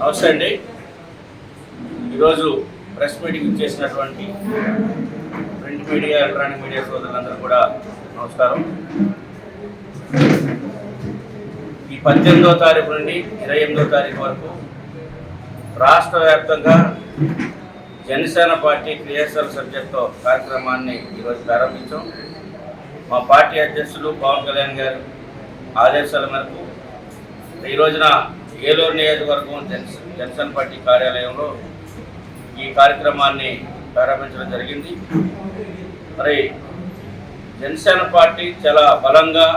నమస్తే అండి. ఈరోజు ప్రెస్ మీటింగ్ చేసినటువంటి ప్రింట్ మీడియా ఎలక్ట్రానిక్ మీడియా సోదరులందరూ కూడా నమస్కారం. ఈ పద్దెనిమిదో తారీఖు నుండి ఇరవై ఎనిమిదో తారీఖు వరకు రాష్ట్ర వ్యాప్తంగా జనసేన పార్టీ క్రియాశీల సబ్జెక్ట్తో కార్యక్రమాన్ని ఈరోజు ప్రారంభించాం. మా పార్టీ అధ్యక్షులు పవన్ కళ్యాణ్ గారు ఆదేశాల మేరకు ఈ రోజున ఏలూరు నియోజకవర్గం జనసేన పార్టీ కార్యాలయంలో ఈ కార్యక్రమాన్ని ప్రారంభించడం జరిగింది. మరి జనసేన పార్టీ చాలా బలంగా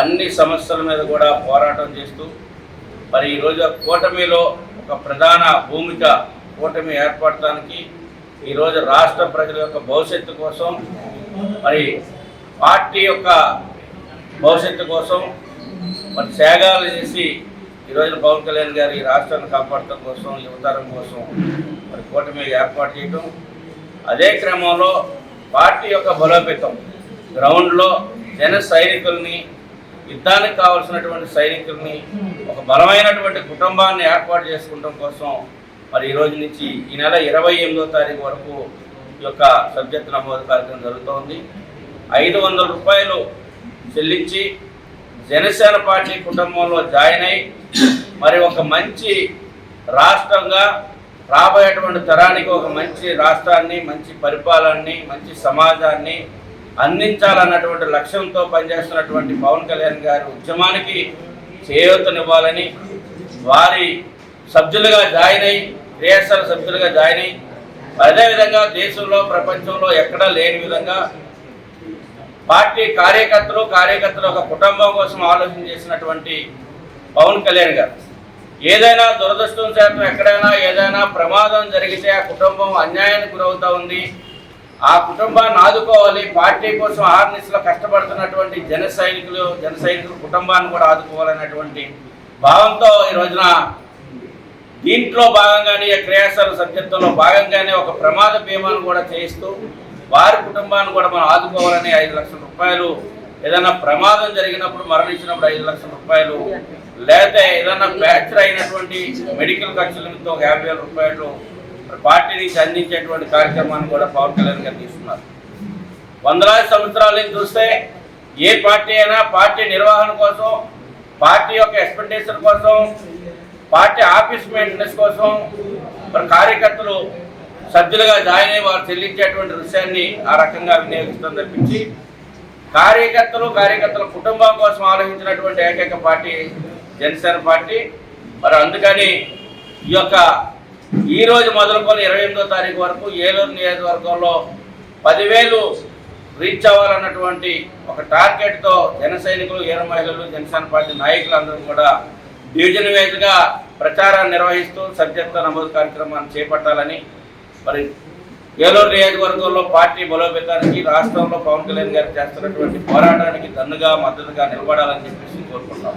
అన్ని సమస్యల మీద కూడా పోరాటం చేస్తూ మరి ఈరోజు కూటమిలో ఒక ప్రధాన భూమిక కూటమి ఏర్పడటానికి ఈరోజు రాష్ట్ర ప్రజల యొక్క భవిష్యత్తు కోసం మరి పార్టీ యొక్క భవిష్యత్తు కోసం మరి త్యాగాలు చేసి ఈరోజు పవన్ కళ్యాణ్ గారు ఈ రాష్ట్రాన్ని కాపాడటం కోసం యువతరం కోసం మరి కూటమి ఏర్పాటు చేయడం అదే క్రమంలో పార్టీ యొక్క బలోపేతం గ్రౌండ్లో జన సైనికుల్ని యుద్ధానికి కావాల్సినటువంటి సైనికుల్ని ఒక బలమైనటువంటి కుటుంబాన్ని ఏర్పాటు చేసుకోవడం కోసం మరి ఈ రోజు నుంచి ఈ నెల ఇరవై ఎనిమిదో తారీఖు వరకు ఈ యొక్క సబ్జెక్ట్ నమోదు కార్యక్రమం జరుగుతోంది. ఐదు వందల రూపాయలు చెల్లించి జనసేన పార్టీ కుటుంబంలో జాయిన్ అయి మరి ఒక మంచి రాష్ట్రంగా రాబోయేటువంటి తరానికి ఒక మంచి రాష్ట్రాన్ని మంచి పరిపాలనని మంచి సమాజాన్ని అందించాలన్నటువంటి లక్ష్యంతో పనిచేస్తున్నటువంటి పవన్ కళ్యాణ్ గారి ఉద్యమానికి చేయూతనివ్వాలని వారి సభ్యులుగా జాయిన్ అయి క్రియాశాల సభ్యులుగా జాయిన్ అయి అదేవిధంగా దేశంలో ప్రపంచంలో ఎక్కడా లేని విధంగా పార్టీ కార్యకర్తలు కార్యకర్తలు ఒక కుటుంబం కోసం ఆలోచన చేసినటువంటి పవన్ కళ్యాణ్ గారు. ఏదైనా దురదృష్టం శాతం ఎక్కడైనా ఏదైనా ప్రమాదం జరిగితే ఆ కుటుంబం అన్యాయానికి గురవుతూ ఉంది. ఆ కుటుంబాన్ని ఆదుకోవాలి. పార్టీ కోసం ఆర్నిస్లో కష్టపడుతున్నటువంటి జన సైనికులు జన సైనికుల కుటుంబాన్ని కూడా ఆదుకోవాలనేటువంటి భావంతో ఈ రోజున దీంట్లో భాగంగానే క్రియాశాల సభ్యత్వంలో భాగంగానే ఒక ప్రమాద బీమాను కూడా చేయిస్తూ వారి కుటుంబాన్ని కూడా మనం ఆదుకోవాలని ఐదు లక్షల రూపాయలు ఏదైనా ప్రమాదం జరిగినప్పుడు మరణించినప్పుడు ఐదు లక్షల రూపాయలు లేకపోతే ఏదైనా ఫ్రాక్చర్ అయినటువంటి మెడికల్ ఖర్చులతో యాభై వేల రూపాయలు పార్టీ నుంచి అందించేటువంటి కార్యక్రమాన్ని కూడా పవన్ కళ్యాణ్ గారు తీసుకున్నారు. వందలాది సంవత్సరాల నుంచి చూస్తే ఏ పార్టీ అయినా పార్టీ నిర్వహణ కోసం పార్టీ యొక్క ఎక్స్పెక్టేషన్ కోసం పార్టీ ఆఫీస్ మెయింటెనెన్స్ కోసం మరి కార్యకర్తలు సభ్యులుగా జాయిన్ అయ్యి వారు చెల్లించేటువంటి విషయాన్ని ఆ రకంగా వినియోగిస్తుంది తప్పించి కార్యకర్తలు కార్యకర్తల కుటుంబం కోసం ఆలోచించినటువంటి ఏకైక పార్టీ జనసేన పార్టీ. మరి అందుకని ఈ యొక్క ఈ రోజు మొదలుకొని ఇరవై ఎనిమిదో తారీఖు వరకు ఏలూరు నియోజకవర్గంలో పదివేలు రీచ్ అవ్వాలన్నటువంటి ఒక టార్గెట్తో జన సైనికులు ఈర మహిళలు జనసేన పార్టీ నాయకులందరూ కూడా డివిజన్ వైజ్గా ప్రచారాన్ని నిర్వహిస్తూ సభ్యత్వ నమోదు కార్యక్రమాన్ని చేపట్టాలని మరి ఏలూరు నియోజకవర్గంలో పార్టీ బలోపేతానికి రాష్ట్రంలో పవన్ కళ్యాణ్ గారు చేస్తున్నటువంటి పోరాటానికి దన్నుగా మద్దతుగా నిలబడాలని చెప్పేసి కోరుకుంటున్నాం.